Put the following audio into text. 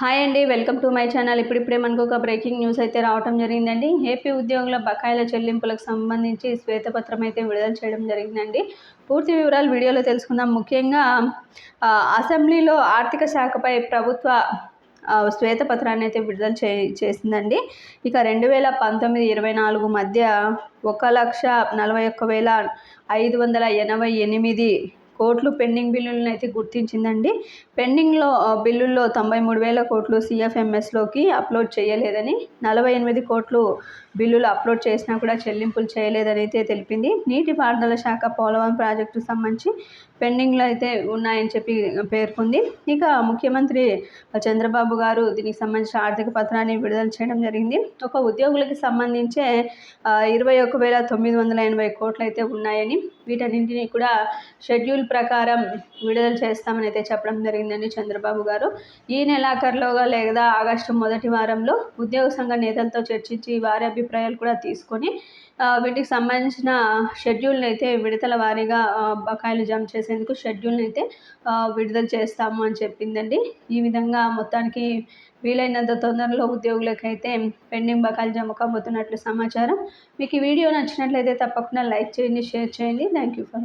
Hi అండి welcome to my channel. ఇప్పుడిప్పుడే మనకు ఒక బ్రేకింగ్ న్యూస్ అయితే రావడం జరిగిందండి. ఏపీ ఉద్యోగుల బకాయిల చెల్లింపులకు సంబంధించి శ్వేతపత్రం అయితే విడుదల చేయడం జరిగిందండి. పూర్తి వివరాలు వీడియోలో తెలుసుకుందాం. ముఖ్యంగా అసెంబ్లీలో ఆర్థిక శాఖపై ప్రభుత్వ శ్వేతపత్రాన్ని అయితే విడుదల చే చేసిందండి. ఇక రెండు వేల పంతొమ్మిది ఇరవై నాలుగు మధ్య ఒక లక్ష నలభై ఒక్క వేల ఐదు వందల ఎనభై ఎనిమిది కోట్లు పెండింగ్ బిల్లులను అయితే గుర్తించిందండి. పెండింగ్లో బిల్లుల్లో తొంభై మూడు వేల కోట్లు సిఎఫ్ఎంఎస్లోకి అప్లోడ్ చేయలేదని నలభై ఎనిమిది కోట్లు బిల్లులు అప్లోడ్ చేసినా కూడా చెల్లింపులు చేయలేదని అయితే తెలిపింది. నీటిపారుదల శాఖ పోలవరం ప్రాజెక్టుకు సంబంధించి పెండింగ్లో అయితే ఉన్నాయని చెప్పి పేర్కొంది. ఇక ముఖ్యమంత్రి చంద్రబాబు గారు దీనికి సంబంధించిన ఆర్థిక పత్రాన్ని విడుదల చేయడం జరిగింది. ఒక ఉద్యోగులకి సంబంధించే ఇరవై ఒక వేల తొమ్మిది వందల ఎనభై కోట్లు అయితే ఉన్నాయని వీటన్నింటినీ కూడా షెడ్యూల్ ప్రకారం విడుదల చేస్తామని అయితే చెప్పడం జరిగిందండి చంద్రబాబు గారు. ఈ నెలాఖరులోగా లేదా ఆగస్టు మొదటి వారంలో ఉద్యోగ సంఘ నేతలతో చర్చించి వారి అభిప్రాయాలు కూడా తీసుకొని వీటికి సంబంధించిన షెడ్యూల్ని అయితే విడతల వారీగా బకాయిలు జమ చేసేందుకు షెడ్యూల్ని అయితే విడుదల చేస్తాము అని చెప్పిందండి. ఈ విధంగా మొత్తానికి వీలైనంత తొందరలో ఉద్యోగులకైతే పెండింగ్ బకాయిలు జమ కాబోతున్నట్లు సమాచారం. మీకు ఈ వీడియో నచ్చినట్లయితే తప్పకుండా లైక్ చేయండి షేర్ చేయండి. Thank you for